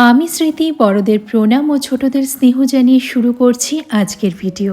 আমি স্মৃতি বড়দের প্রণাম ও ছোটদের স্নেহ জানিয়ে শুরু করছি আজকের ভিডিও।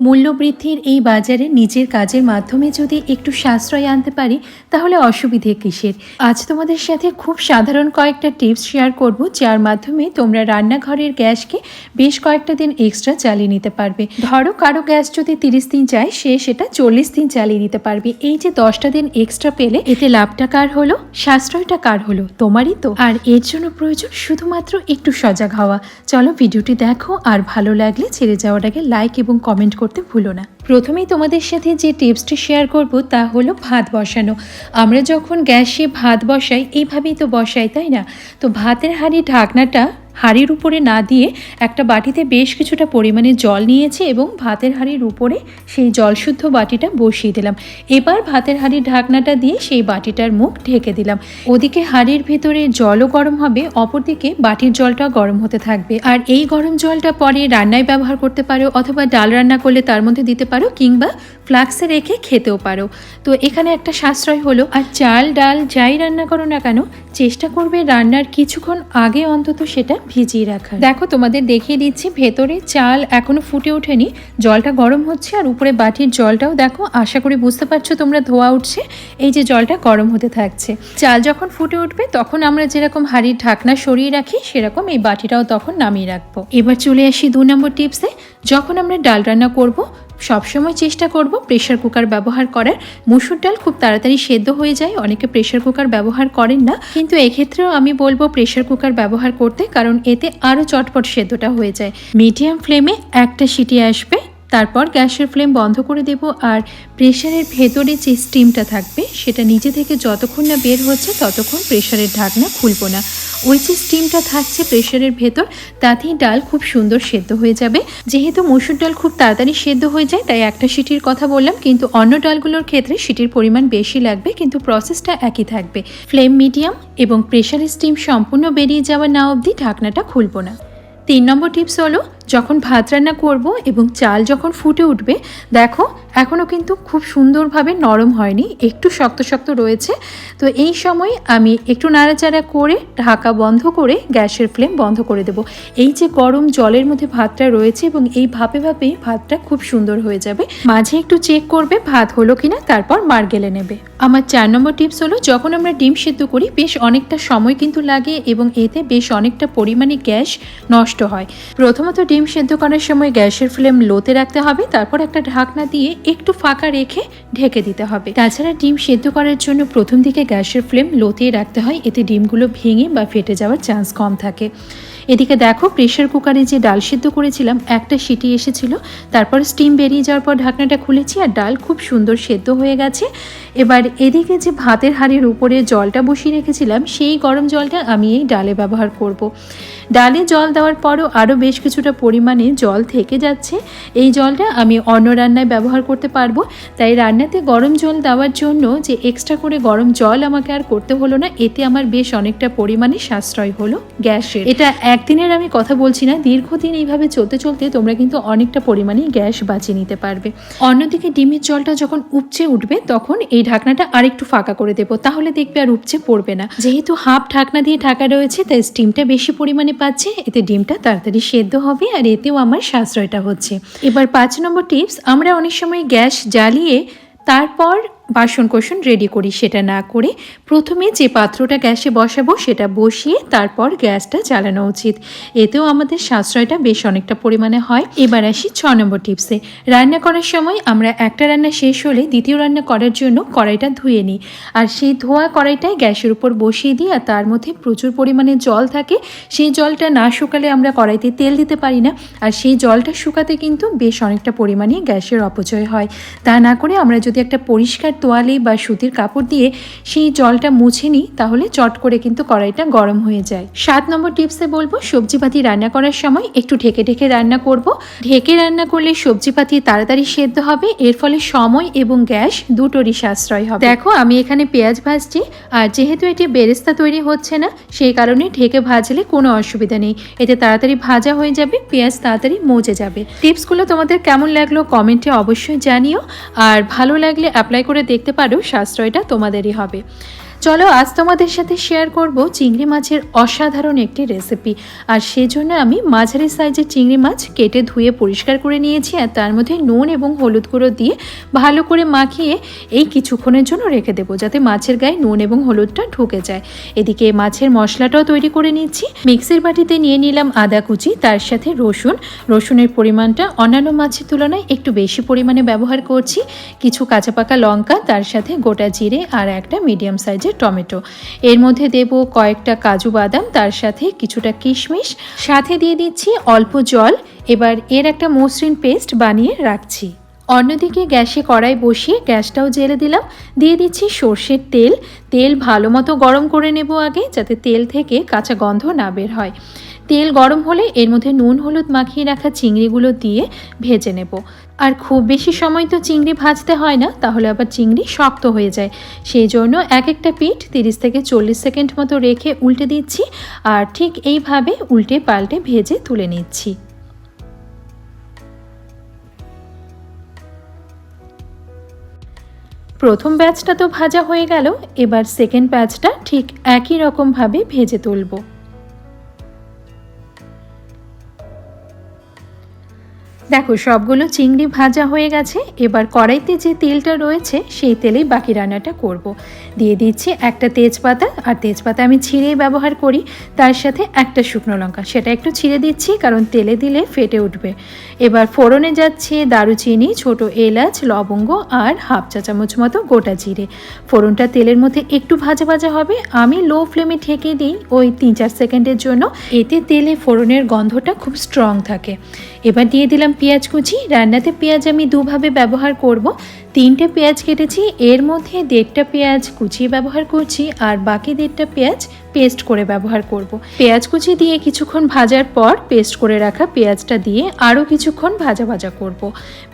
মূল্যবৃদ্ধির এই বাজারে নিজের কাজের মাধ্যমে যদি একটু সাশ্রয় আনতে পারি, তাহলে অসুবিধে কিসের? আজ তোমাদের সাথে খুব সাধারণ কয়েকটা টিপস শেয়ার করব, যার মাধ্যমে তোমরা রান্নাঘরের গ্যাসকে বেশ কয়েকটা দিন এক্সট্রা চালিয়ে নিতে পারবে। ধরো কারও গ্যাস যদি তিরিশ দিন যায়, সে সেটা চল্লিশ দিন চালিয়ে নিতে পারবে। এই যে দশটা দিন এক্সট্রা পেলে, এতে লাভটা কার হলো? সাশ্রয়টা কার হলো? তোমারই তো। আর এর জন্য প্রয়োজন শুধুমাত্র একটু সজাগ হওয়া। চলো ভিডিওটি দেখো, আর ভালো লাগলে ছেড়ে যাওয়ার আগে লাইক এবং কমেন্ট করতে ভুলো না। প্রথমেই তোমাদের সাথে যে টিপসটি শেয়ার করব তা হলো ভাত বসানো। আমরা যখন গ্যাসে ভাত বসাই, এইভাবেই তো বসাই, তাই না? তো ভাতের হাঁড়ি ঢাকনাটা হাঁড়ির উপরে না দিয়ে একটা বাটিতে বেশ কিছুটা পরিমাণে জল নিয়েছি এবং ভাতের হাঁড়ির উপরে সেই জলশুদ্ধ বাটিটা বসিয়ে দিলাম। এবার ভাতের হাঁড়ির ঢাকনাটা দিয়ে সেই বাটিটার মুখ ঢেকে দিলাম। ওদিকে হাঁড়ির ভেতরে জলও গরম হবে, অপরদিকে বাটির জলটা গরম হতে থাকবে। আর এই গরম জলটা পরে রান্নায় ব্যবহার করতে পারো অথবা ডাল রান্না করলে তার মধ্যে দিতে পারো কিংবা ফ্লাক্সে রেখে খেতেও পারো। তো এখানে একটা সাশ্রয় হলো, আর চাল, ডাল যাই রান্না করো না কেন, চেষ্টা করবে রান্নার কিছুক্ষণ আগে অন্তত সেটা ভিজিয়ে রাখা দেখো, তোমাদের দেখিয়ে দিচ্ছি, ভেতরে চাল এখনও ফুটে ওঠেনি। জলটা গরম হচ্ছে আর উপরে বাটির জলটাও দেখো, আশা করি বুঝতে পারছ তোমরা, ধোয়া উঠছে। এই যে জলটা গরম হতে থাকছে। চাল যখন ফুটে উঠবে, তখন আমরা যেরকম হাঁড়ির ঢাকনা সরিয়ে রাখি, সেরকম এই বাটিটাও তখন নামিয়ে রাখব। এবার চলে আসি দু নম্বর টিপসে, যখন আমরা ডাল রান্না করব সবসময় চেষ্টা করব প্রেশার কুকার ব্যবহার করার। মুসুর ডাল খুব তাড়াতাড়ি সেদ্ধ হয়ে যায়, অনেকে প্রেশার কুকার ব্যবহার করেন না। কিন্তু এক্ষেত্রেও আমি বলব প্রেশার কুকার ব্যবহার করতে, কারণ এতে আরও চটপট সেদ্ধটা হয়ে যায়। মিডিয়াম ফ্লেমে একটা সিটি আসবে তারপর গ্যাসের ফ্লেম বন্ধ করে দেব আর প্রেশারের ভেতরে যে স্টিমটা থাকবে সেটা নিজে থেকে যতক্ষণ না বের হচ্ছে ততক্ষণ প্রেশারের ঢাকনা খুলবো না। ওই যে স্টিমটা থাকছে প্রেশারের ভেতর, তাতেই ডাল খুব সুন্দর সেদ্ধ হয়ে যাবে। যেহেতু মসুর ডাল খুব তাড়াতাড়ি সেদ্ধ হয়ে যায়, তাই একটা সিটির কথা বললাম, কিন্তু অন্য ডালগুলোর ক্ষেত্রে সিটির পরিমাণ বেশি লাগবে, কিন্তু প্রসেসটা একই থাকবে। ফ্লেম মিডিয়াম এবং প্রেশারের স্টিম সম্পূর্ণ বেরিয়ে যাওয়া না অবধি ঢাকনাটা খুলবো না। তিন নম্বর টিপস হলো যখন ভাত রান্না করব এবং চাল যখন ফুটে উঠবে, দেখো এখনও কিন্তু খুব সুন্দরভাবে নরম হয়নি, একটু শক্ত শক্ত রয়েছে। তো এই সময় আমি একটু নাড়াচাড়া করে ঢাকা বন্ধ করে গ্যাসের ফ্লেম বন্ধ করে দেব। এই যে গরম জলের মধ্যে ভাতটা রয়েছে এবং এই ভাপে ভাপেই ভাতটা খুব সুন্দর হয়ে যাবে। মাঝে একটু চেক করবে ভাত হলো কিনা, তারপর মার গেলে নেবে। আমার চার নম্বর টিপস হলো, যখন আমরা ডিম সেদ্ধ করি, বেশ অনেকটা সময় কিন্তু লাগে এবং এতে বেশ অনেকটা পরিমাণে গ্যাস নষ্ট হয়। প্রথমত ডিম সেদ্ধ করার সময় গ্যাসের ফ্লেম লোতে রাখতে হবে, তারপর একটা ঢাকনা দিয়ে একটু ফাঁকা রেখে ঢেকে দিতে হবে। তাছাড়া ডিম সেদ্ধ করার জন্য প্রথম দিকে গ্যাসের ফ্লেম লোতেই রাখতে হয়, এতে ডিমগুলো ভেঙে বা ফেটে যাওয়ার চান্স কম থাকে। এদিকে দেখো প্রেশার কুকারে যে ডাল সিদ্ধ করেছিলাম, একটা সিটি এসেছিল, তারপর স্টিম বেরিয়ে যাওয়ার পর ঢাকনাটা খুলেছি, আর ডাল খুব সুন্দর সেদ্ধ হয়ে গেছে। এবার এদিকে যে ভাতের হাঁড়ির উপরে জলটা বসিয়ে রেখেছিলাম, সেই গরম জলটা আমি এই ডালে ব্যবহার করব। ডালে জল দেওয়ার পরও আরও বেশ কিছুটা পরিমাণে জল থেকে যাচ্ছে। এই জলটা আমি অন্য রান্নায় ব্যবহার করতে পারব। তাই রান্নাতে গরম জল দেওয়ার জন্য যে এক্সট্রা করে গরম জল আমাকে আর করতে হলো না, এতে আমার বেশ অনেকটা পরিমাণে সাশ্রয় হলো গ্যাসের। এটা একদিনের আমি কথা বলছি না, দীর্ঘদিন এইভাবে চলতে চলতে তোমরা কিন্তু অনেকটা পরিমাণে গ্যাস বাঁচিয়ে নিতে পারবে। অন্যদিকে ডিমের জলটা যখন উপচে উঠবে, তখন এই ঢাকনাটা আরেকটু ফাঁকা করে দেবো, তাহলে দেখবে আর উপচে পড়বে না। যেহেতু হাফ ঢাকনা দিয়ে ঢাকা রয়েছে, তাই স্টিমটা বেশি পরিমাণে পাচ্ছে, এতে ডিমটা তাড়াতাড়ি সেদ্ধ হবে আর এতেও আমার সাশ্রয়টা হচ্ছে। এবার পাঁচ নম্বর টিপস আমরা অনেক সময় গ্যাস জ্বালিয়ে তারপর বাসন কোসন রেডি করি, সেটা না করে প্রথমে যে পাত্রটা গ্যাসে বসাবো সেটা বসিয়ে তারপর গ্যাসটা জ্বালানো উচিত। এতেও আমাদের সাশ্রয়টা বেশ অনেকটা পরিমাণে হয়। এবার আসি ছ নম্বর টিপসে। রান্না করার সময় আমরা একটা রান্না শেষ হলে দ্বিতীয় রান্না করার জন্য কড়াইটা ধুয়ে নিই। আর সেই ধোয়া কড়াইটাই গ্যাসের উপর বসিয়ে দিই আর তার মধ্যে প্রচুর পরিমাণে জল থাকে, সেই জলটা না শুকালে আমরা কড়াইতে তেল দিতে পারি না। আর সেই জলটা শুকাতে কিন্তু বেশ অনেকটা পরিমাণে গ্যাসের অপচয় হয়। তা না করে আমরা যদি একটা পরিষ্কার তোয়ালে বা সুতির কাপড় দিয়ে সেই জলটা মুছে নিই, তাহলে চট করে কিন্তু কড়াইটা গরম হয়ে যায়। সাত নম্বর টিপসে বলব, সবজিপাতি রান্না করার সময় একটু ঢেকে ঢেকে রান্না করব। ঢেকে রান্না করলে সবজিপাতি তাড়াতাড়ি সেদ্ধ হবে, এর ফলে সময় এবং গ্যাস দুটোরই সাশ্রয় হবে। দেখো, আমি এখানে পেঁয়াজ ভাজছি, আর যেহেতু এটি বেরেস্তা তৈরি হচ্ছে না, সেই কারণে ঢেকে ভাজলে কোনো অসুবিধা নেই। এতে তাড়াতাড়ি ভাজা হয়ে যাবে, পেঁয়াজ তাড়াতাড়ি মজে যাবে। টিপসগুলো তোমাদের কেমন লাগল কমেন্টে অবশ্যই জানিও, আর ভালো লাগলে অ্যাপ্লাই করে দেখতে পারো সাশ্রয়টা তোমাদেরই হবে। চলো, আজ তোমাদের সাথে শেয়ার করব চিংড়ি মাছের অসাধারণ একটি রেসিপি আর সেজন্য আমি মাঝারি সাইজের চিংড়ি মাছ কেটে ধুয়ে পরিষ্কার করে নিয়েছি, আর তার মধ্যে নুন এবং হলুদ গুঁড়ো দিয়ে ভালো করে মাখিয়ে এই কিছুক্ষণের জন্য রেখে দেবো, যাতে মাছের গায়ে নুন এবং হলুদটা ঢুকে যায়। এদিকে মাছের মশলাটাও তৈরি করে নিচ্ছি। মিক্সির বাটিতে নিয়ে নিলাম আদা কুচি, তার সাথে রসুন। রসুনের পরিমাণটা অন্যান্য মাছের তুলনায় একটু বেশি পরিমাণে ব্যবহার করছি। কিছু কাঁচা পাকা লঙ্কা, তার সাথে গোটা জিরে আর একটা মিডিয়াম সাইজের টমেটো। এর মধ্যে দেব কয়েকটা কাজু বাদাম, তার সাথে কিছুটা কিশমিশ। সাথে দিয়ে দিচ্ছি অল্প জল। এবার এর একটা মসৃণ পেস্ট বানিয়ে রাখছি। অন্যদিকে গ্যাসে কড়াই বসিয়ে গ্যাসটাও জেলে দিলাম। দিয়ে দিচ্ছি সর্ষের তেল। তেল ভালো মতো গরম করে নেব আগে, যাতে তেল থেকে কাঁচা গন্ধ না বের হয়। তেল গরম হলে এর মধ্যে নুন, হলুদ মাখিয়ে রাখা চিংড়িগুলো দিয়ে ভেজে নেব। আর খুব বেশি সময় তো চিংড়ি ভাজতে হয় না, তাহলে আবার চিংড়ি শক্ত হয়ে যায়। সেই জন্য এক একটা পিঠ তিরিশ থেকে চল্লিশ সেকেন্ড মতো রেখে উল্টে দিচ্ছি। আর ঠিক এইভাবে উল্টে পাল্টে ভেজে তুলে নিচ্ছি। প্রথম ব্যাচটা তো ভাজা হয়ে গেল এবার সেকেন্ড ব্যাচটা ঠিক একই রকমভাবে ভেজে তুলবো। দেখো, সবগুলো চিংড়ি ভাজা হয়ে গেছে। এবার কড়াইতে যে তেলটা রয়েছে, সেই তেলেই বাকি রান্নাটা করব। দিয়ে দিচ্ছি একটা তেজপাতা, আর তেজপাতা আমি ছিঁড়েই ব্যবহার করি। তার সাথে একটা শুকনো লঙ্কা, সেটা একটু ছিঁড়ে দিচ্ছি, কারণ তেলে দিলে ফেটে উঠবে। এবার ফোড়নে যাচ্ছে দারুচিনি, ছোট এলাচ, লবঙ্গ, আর হাফ চা চামচ মতো গোটা জিরে। ফোড়নটা তেলের মধ্যে একটু ভাজা ভাজা হবে। আমি লো ফ্লেমে ঠেকে দিই ওই তিন চার সেকেন্ডের জন্য। এতে তেলে ফোড়নের গন্ধটা খুব স্ট্রং থাকে। এবার দিয়ে দিলাম পেঁয়াজ কুচি, রান্নাতে পেঁয়াজ আমি দুভাবে ব্যবহার করব। তিনটে পেঁয়াজ কেটেছি, এর মধ্যে দেড়টা পেঁয়াজ কুচিয়ে ব্যবহার করছি, আর বাকি দেড়টা পেঁয়াজ পেস্ট করে ব্যবহার করব। পেঁয়াজ কুচি দিয়ে কিছুক্ষণ ভাজার পর পেস্ট করে রাখা পেঁয়াজটা দিয়ে আরও কিছুক্ষণ ভাজা ভাজা করব।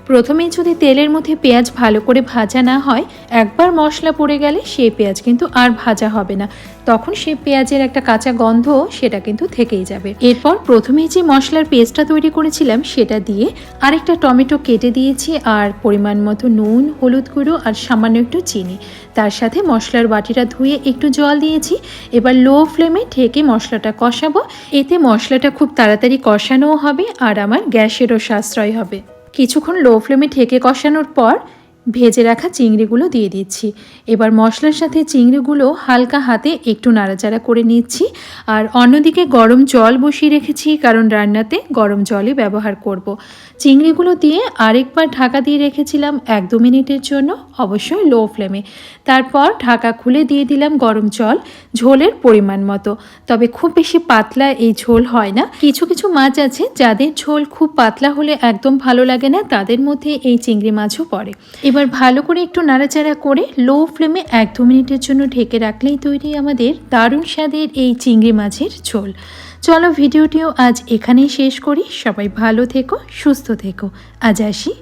প্রথমেই যদি তেলের মধ্যে পেঁয়াজ ভালো করে ভাজা না হয়, একবার মশলা পড়ে গেলে সেই পেঁয়াজ কিন্তু আর ভাজা হবে না তখন সেই পেঁয়াজের একটা কাঁচা গন্ধ সেটা কিন্তু থেকেই যাবে এরপর প্রথমেই যে মশলার পেস্টটা তৈরি করেছিলাম সেটা দিয়ে আরেকটা টমেটো কেটে দিয়েছি আর পরিমাণ মতো নুন, হলুদ গুঁড়ো আর সামান্য একটু চিনি তার সাথে মশলার বাটিটা ধুয়ে একটু জল দিয়েছি এবার লো ফ্লেমে ঢেকে মশলাটা কষাবো। এতে মশলাটা খুব তাড়াতাড়ি কষানোও হবে আর আমার গ্যাসেরও সাশ্রয় হবে। কিছুক্ষণ লো ফ্লেমে ঢেকে কষানোর পর ভেজে রাখা চিংড়িগুলো দিয়ে দিচ্ছি। এবার মশলার সাথে চিংড়িগুলো হালকা হাতে একটু নাড়াচাড়া করে নিচ্ছি। আর অন্যদিকে গরম জল বসিয়ে রেখেছি, কারণ রান্নাতে গরম জলই ব্যবহার করব। চিংড়িগুলো দিয়ে আরেকবার ঢাকা দিয়ে রেখেছিলাম এক দু মিনিটের জন্য অবশ্যই লো ফ্লেমে। তারপর ঢাকা খুলে দিয়ে দিলাম গরম জল, ঝোলের পরিমাণ মতো। তবে খুব বেশি পাতলা এই ঝোল হয় না। কিছু কিছু মাছ আছে যাদের ঝোল খুব পাতলা হলে একদম ভালো লাগে না, তাদের মধ্যে এই চিংড়ি মাছও পড়ে। এবার ভালো করে একটু নাড়াচাড়া করে লো ফ্লেমে এক দু মিনিটের জন্য ঢেকে রাখলেই তৈরি আমাদের দারুণ স্বাদের এই চিংড়ি মাছের ঝোল। চলো ভিডিওটিও আজ এখানেই শেষ করি। সবাই ভালো থেকো, সুস্থ থেকো। আজ আসি